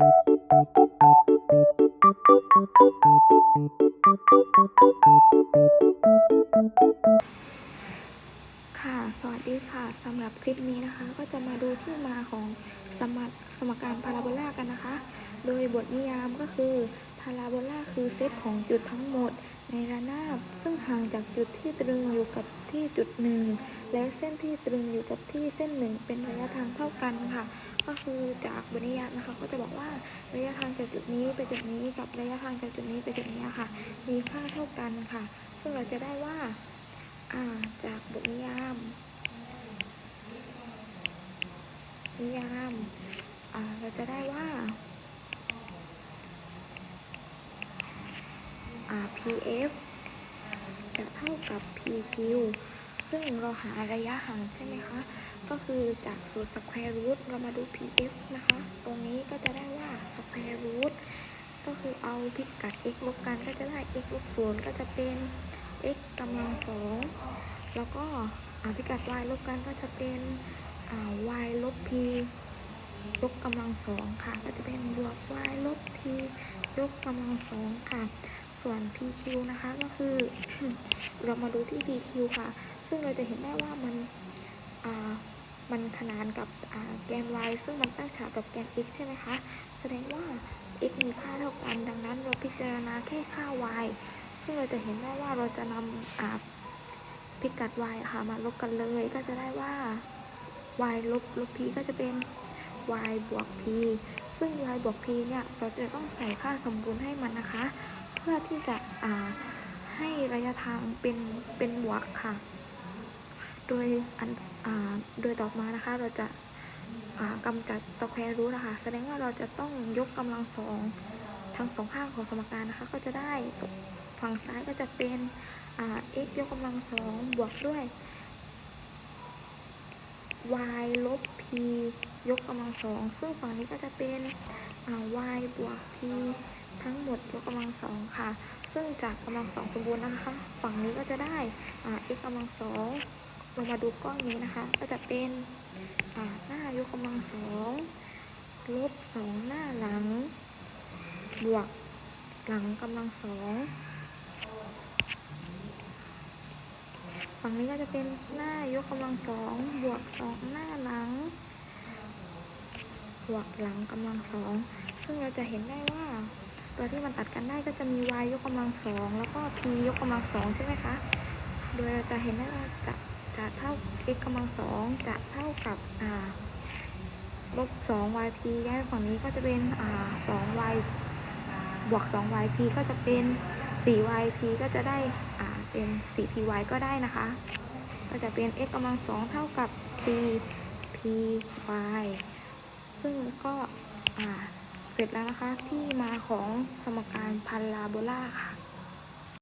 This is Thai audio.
ค่ะ สวัสดีค่ะสำหรับคลิปนี้นะคะ ก็จะมาดูที่มาของสมสมการพาราโบลากันนะคะ โดยบทนิยามก็คือพาราโบลาคือเซตของจุดทั้งหมดในระนาบ ซึ่งห่างจากจุดที่ตรึงอยู่กับที่จุดหนึ่งและเส้นที่ตรึงอยู่กับที่เส้นหนึ่งเป็นระยะทางเท่ากันค่ะ ก็คือจากบทนิยามนะคะก็จะบอกว่าระยะทางจากจุดนี้ไปจุดนี้กับระยะทางจากจุดนี้ไปจุดนี้ค่ะ มีค่าเท่ากันค่ะ ซึ่งเราจะได้ว่าอ่าจากบทนิยาม นิยามอ่าเราจะได้ว่าอ่า PF จะเท่ากับ PQ ซึ่งเราหาระยะห่างใช่ไหมคะ ก็คือจากสูตร square root เรามาดู PF นะคะ ตรงนี้ก็จะได้ว่า square root ก็คือเอาพิกัด x ลบกันก็จะได้ x ลบศูนย์ก็จะเป็น x กำลังสองแล้วก็อาพิกัด y ลบกันก็จะเป็น y ลบ p ยกกำลังสองค่ะ ก็จะเป็นบวก y ลบ p ยกกำลังสองค่ะ ส่วน pq นะคะก็คือ เรามาดูที่ pq ค่ะ ซึ่งเราจะเห็นได้ว่ามันอ่า มันขนานกับแกน y ซึ่งมันตั้งฉากกับแกน x ใช่ไหมคะ แสดงว่า x มีค่าเท่ากัน ดังนั้นเราพิจารณาแค่ค่า y ซึ่งเราจะเห็นได้ว่าเราจะนำพิกัด y ค่ะมาลบกันเลย ก็จะได้ว่า y ลบลบ p ก็จะเป็น y บวก p ซึ่ง y บวก p เนี่ยเราจะต้องใส่ค่าสมบูรณ์ให้มันนะคะ เพื่อที่จะให้ระยะทางเป็นเป็นบวกค่ะ โดยอันโดยต่อมานะคะเราจะอ่ากำจัดสแควร์รูทนะคะแสดงว่าเราจะต้องยกกำลังสองทั้งสองข้างของสมการนะคะ ก็จะได้ฝั่งซ้ายก็จะเป็น x ยกกำลังสองบวกด้วย y ลบ p ยกกำลังสองซึ่งฝั่งนี้ก็จะเป็น y บวก p ทั้งหมดยกกำลังสองค่ะ ซึ่งจากกำลังสองสมบูรณ์นะคะ ฝั่งนี้ก็จะได้ x กำลังสอง ลงมาดูกล้อนนี้นะคะ ก็จะเป็นหน้ายกกำลังสองลบสองหน้าหลัง บวกหลังกำลังสองฝั่งนี้ก็จะเป็นหน้ายกกำลังสองบวกสองหน้าหลัง บวกหลังกำลังสองซึ่งเราจะเห็นได้ว่า ตัวที่มันตัดกันได้ก็จะมี y ยกกำลังสองแล้วก็ p ยกกำลังสองใช่ไหมคะ โดยเราจะเห็นได้ว่าจะ จะเท่า x กำลังสองจะเท่ากับอ่าลบสอง yp ย้ายฝั่งนี้ก็จะเป็นอ่าสอง y บวกสอง yp ก็จะเป็นสี่ yp ก็จะได้อ่าเป็นสี่ py ก็ได้นะคะ ก็จะเป็น x กำลังสองเท่ากับ p py ซึ่งก็อ่าเสร็จแล้วนะคะที่มาของสมการพาราโบลาค่ะ